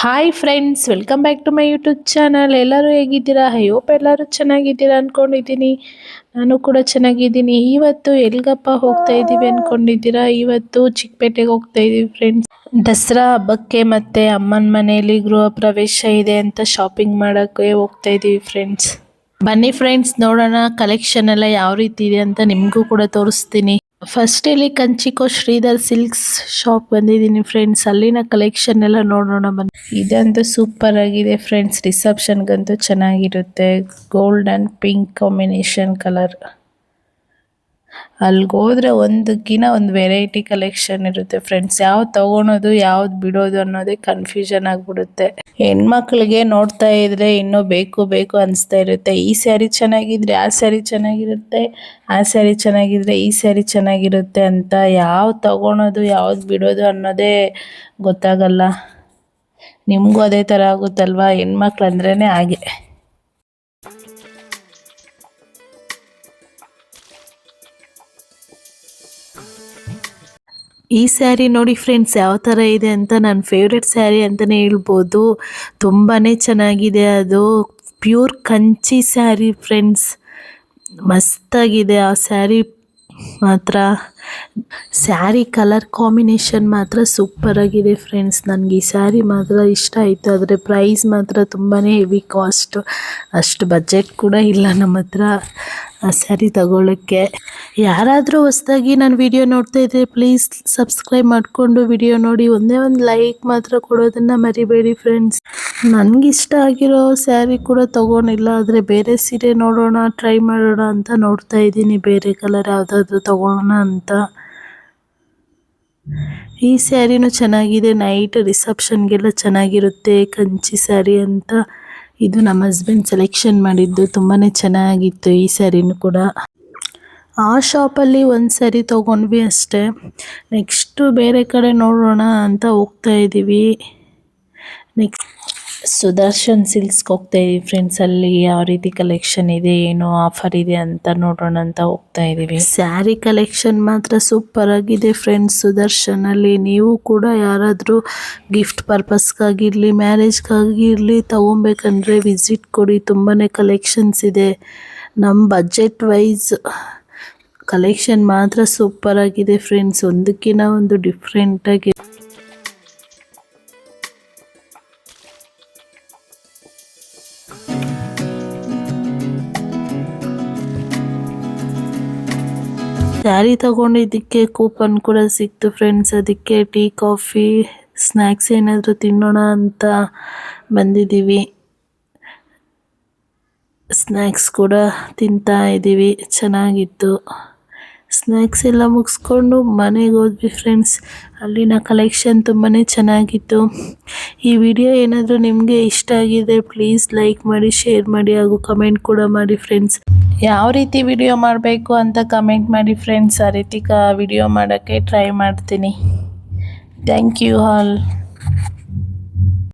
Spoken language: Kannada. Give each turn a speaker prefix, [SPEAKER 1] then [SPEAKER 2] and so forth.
[SPEAKER 1] Hi friends welcome back to my YouTube channel ಎಲ್ಲರೂ ಹೇಗಿದ್ದೀರಾ? ಹೋಪ್ ಎಲ್ಲರೂ ಚೆನ್ನಾಗಿದ್ದೀರಾ ಅಂದ್ಕೊಂಡಿದ್ದೀನಿ ನಾನು ಕೂಡ ಚೆನ್ನಾಗಿದ್ದೀನಿ. ಇವತ್ತು ಎಲ್ಗಪ್ಪ ಹೋಗ್ತಾ ಇದ್ದೀವಿ ಅಂದ್ಕೊಂಡಿದ್ದೀರಾ ಇವತ್ತು ಚಿಕ್ಕಪೇಟೆಗೆ ಹೋಗ್ತಾ ಇದ್ದೀವಿ ಫ್ರೆಂಡ್ಸ್ ದಸರಾ ಹಬ್ಬಕ್ಕೆ ಮತ್ತೆ ಅಮ್ಮನ ಮನೆಯಲ್ಲಿ ಗೃಹ ಪ್ರವೇಶ ಇದೆ ಅಂತ ಶಾಪಿಂಗ್ ಮಾಡೋಕ್ಕೆ ಹೋಗ್ತಾ ಇದ್ದೀವಿ ಫ್ರೆಂಡ್ಸ್ ಬನ್ನಿ ಫ್ರೆಂಡ್ಸ್ ನೋಡೋಣ ಕಲೆಕ್ಷನ್ ಎಲ್ಲ ಯಾವ ರೀತಿ ಇದೆ ಅಂತ ನಿಮಗೂ ಕೂಡ ತೋರಿಸ್ತೀನಿ. ಫಸ್ಟ್ ಇಲ್ಲಿ ಕಂಚಿಕೋ ಶ್ರೀಧರ್ ಸಿಲ್ಕ್ಸ್ ಶಾಪ್ ಬಂದಿದ್ದೀನಿ ಫ್ರೆಂಡ್ಸ್ ಅಲ್ಲಿನ ಕಲೆಕ್ಷನ್ ಎಲ್ಲ ನೋಡೋಣ ಬನ್ನಿ. ಇದಂತೂ ಸೂಪರ್ ಆಗಿದೆ ಫ್ರೆಂಡ್ಸ್ ರಿಸೆಪ್ಷನ್ಗಂತೂ ಚೆನ್ನಾಗಿರುತ್ತೆ. Gold and pink combination colour ಅಲ್ಲಿಗೆ ಹೋದ್ರೆ ಒಂದಕ್ಕಿಂತ ಒಂದು ವೆರೈಟಿ ಕಲೆಕ್ಷನ್ ಇರುತ್ತೆ ಫ್ರೆಂಡ್ಸ್ ಯಾವ್ದು ತಗೊಳೋದು, ಯಾವ್ದು ಬಿಡೋದು ಅನ್ನೋದೇ ಕನ್ಫ್ಯೂಷನ್ ಆಗಿಬಿಡುತ್ತೆ. ಹೆಣ್ಮಕ್ಳಿಗೆ ನೋಡ್ತಾ ಇದ್ರೆ ಇನ್ನೂ ಬೇಕು ಬೇಕು ಅನಿಸ್ತಾ ಇರುತ್ತೆ. ಈ ಸ್ಯಾರಿ ಚೆನ್ನಾಗಿದ್ರೆ ಆ ಸ್ಯಾರಿ ಚೆನ್ನಾಗಿರುತ್ತೆ, ಆ ಸ್ಯಾರಿ ಚೆನ್ನಾಗಿದ್ರೆ ಈ ಸ್ಯಾರಿ ಚೆನ್ನಾಗಿರುತ್ತೆ ಅಂತ ಯಾವ್ದು ತಗೊಳೋದು, ಯಾವ್ದು ಬಿಡೋದು ಅನ್ನೋದೇ ಗೊತ್ತಾಗಲ್ಲ. ನಿಮಗೂ ಅದೇ ಥರ ಆಗುತ್ತಲ್ವಾ? ಹೆಣ್ಮಕ್ಳು ಅಂದ್ರೇ ಹಾಗೆ. ಈ ಸ್ಯಾರಿ ನೋಡಿ ಫ್ರೆಂಡ್ಸ್ ಯಾವ ಥರ ಇದೆ ಅಂತ ನನ್ನ ಫೇವ್ರೆಟ್ ಸ್ಯಾರಿ ಅಂತಲೇ ಹೇಳ್ಬೋದು. ತುಂಬಾ ಚೆನ್ನಾಗಿದೆ ಅದು. Pure Kanchi sari friends. ಮಸ್ತಾಗಿದೆ ಆ ಸ್ಯಾರಿ ಮಾತ್ರ. ಸ್ಯಾರಿ ಕಲರ್ ಕಾಂಬಿನೇಷನ್ ಮಾತ್ರ ಸೂಪರ್ ಆಗಿದೆ ಫ್ರೆಂಡ್ಸ್ ನನಗೆ ಈ ಸ್ಯಾರಿ ಮಾತ್ರ ಇಷ್ಟ ಆಯಿತು. ಆದರೆ ಪ್ರೈಸ್ ಮಾತ್ರ ತುಂಬಾ ಹೆವಿ ಕಾಸ್ಟ್ ಅಷ್ಟು ಬಜೆಟ್ ಕೂಡ ಇಲ್ಲ ನಮ್ಮ ಹತ್ರ ಆ ಸ್ಯಾರಿ ತಗೊಳ್ಳೋಕ್ಕೆ ಯಾರಾದರೂ ಹೊಸ್ದಾಗಿ ನಾನು ವಿಡಿಯೋ ನೋಡ್ತಾ ಇದ್ದರೆ ಪ್ಲೀಸ್ ಸಬ್ಸ್ಕ್ರೈಬ್ ಮಾಡಿಕೊಂಡು ವಿಡಿಯೋ ನೋಡಿ. ಒಂದೇ ಒಂದು ಲೈಕ್ ಮಾತ್ರ ಕೊಡೋದನ್ನು ಮರಿಬೇಡಿ ಫ್ರೆಂಡ್ಸ್ ನನಗಿಷ್ಟ ಆಗಿರೋ ಸ್ಯಾರಿ ಕೂಡ ತೊಗೊಂಡಿಲ್ಲ. ಆದರೆ ಬೇರೆ ಸೀರೆ ನೋಡೋಣ ಟ್ರೈ ಮಾಡೋಣ ಅಂತ ನೋಡ್ತಾ ಇದ್ದೀನಿ. ಬೇರೆ ಕಲರ್ ಯಾವುದಾದ್ರೂ ತೊಗೊಳೋಣ ಅಂತ. ಈ ಸ್ಯಾರಿನೂ ಚೆನ್ನಾಗಿದೆ ನೈಟ್ ರಿಸೆಪ್ಷನ್ಗೆಲ್ಲ ಚೆನ್ನಾಗಿರುತ್ತೆ, ಕಂಚಿ ಸ್ಯಾರಿ ಅಂತ. ಇದು ನಮ್ಮ ಹಸ್ಬೆಂಡ್ ಸೆಲೆಕ್ಷನ್ ಮಾಡಿದ್ದು ತುಂಬಾ ಚೆನ್ನಾಗಿತ್ತು ಈ ಸ್ಯಾರಿನೂ ಕೂಡ. ಆ ಶಾಪಲ್ಲಿ ಒಂದು ಸ್ಯಾರಿ ತೊಗೊಂಡ್ವಿ ಅಷ್ಟೇ. ನೆಕ್ಸ್ಟು ಬೇರೆ ಕಡೆ ನೋಡೋಣ ಅಂತ ಹೋಗ್ತಾ ಇದ್ದೀವಿ ನೆಕ್ಸ್ಟ್ ಸುದರ್ಶನ್ ಸಿಲ್ಕ್ಸ್ಗೆ ಹೋಗ್ತಾ ಇದ್ದೀವಿ ಫ್ರೆಂಡ್ಸ್ ಅಲ್ಲಿ, ಯಾವ ರೀತಿ ಕಲೆಕ್ಷನ್ ಇದೆ, ಏನು ಆಫರ್ ಇದೆ ಅಂತ ನೋಡೋಣ ಅಂತ ಹೋಗ್ತಾ ಇದ್ದೀವಿ ಸ್ಯಾರಿ ಕಲೆಕ್ಷನ್ ಮಾತ್ರ ಸೂಪರ್ ಆಗಿದೆ ಫ್ರೆಂಡ್ಸ್ ಸುದರ್ಶನ್ ಅಲ್ಲಿ. ನೀವು ಕೂಡ ಯಾರಾದರೂ ಗಿಫ್ಟ್ ಪರ್ಪಸ್ಗಾಗಿರಲಿ ಮ್ಯಾರೇಜ್ಗಾಗಿರಲಿ ತಗೊಬೇಕಂದ್ರೆ ವಿಸಿಟ್ ಕೊಡಿ. ತುಂಬಾ ಕಲೆಕ್ಷನ್ಸ್ ಇದೆ. ನಮ್ಮ ಬಜೆಟ್ ವೈಸ್ ಕಲೆಕ್ಷನ್ ಮಾತ್ರ ಸೂಪರ್ ಆಗಿದೆ ಫ್ರೆಂಡ್ಸ್ ಒಂದಕ್ಕಿಂತ ಒಂದು ಡಿಫ್ರೆಂಟಾಗಿ ಸ್ಯಾರಿ ತಗೊಂಡಿದ್ದಕ್ಕೆ ಕೂಪನ್ ಕೂಡ ಸಿಕ್ತು ಫ್ರೆಂಡ್ಸ್ ಅದಕ್ಕೆ ಟೀ, ಕಾಫಿ ಸ್ನ್ಯಾಕ್ಸ್ ಏನಾದರೂ ತಿನ್ನೋಣ ಅಂತ ಬಂದಿದ್ದೀವಿ. ಸ್ನ್ಯಾಕ್ಸ್ ಕೂಡ ತಿಂತಾ ಇದ್ದೀವಿ ಚೆನ್ನಾಗಿತ್ತು. ಸ್ನ್ಯಾಕ್ಸ್ ಎಲ್ಲ ಮುಗಿಸ್ಕೊಂಡು ಮನೆಗೆ ಹೋದ್ವಿ ಫ್ರೆಂಡ್ಸ್ ಅಲ್ಲಿನ ಕಲೆಕ್ಷನ್ ತುಂಬಾ ಚೆನ್ನಾಗಿತ್ತು. ಈ ವಿಡಿಯೋ ಏನಾದರೂ ನಿಮಗೆ ಇಷ್ಟ ಆಗಿದೆ ಪ್ಲೀಸ್ ಲೈಕ್ ಮಾಡಿ ಶೇರ್ ಮಾಡಿ ಹಾಗೂ ಕಮೆಂಟ್ ಕೂಡ ಮಾಡಿ ಫ್ರೆಂಡ್ಸ್ ಯಾವ ರೀತಿ ವಿಡಿಯೋ ಮಾಡಬೇಕು ಅಂತ ಕಮೆಂಟ್ ಮಾಡಿ ಫ್ರೆಂಡ್ಸ್ ಆ ರೀತಿ ಕ ವಿಡಿಯೋ ಮಾಡೋಕ್ಕೆ ಟ್ರೈ ಮಾಡ್ತೀನಿ. Thank you all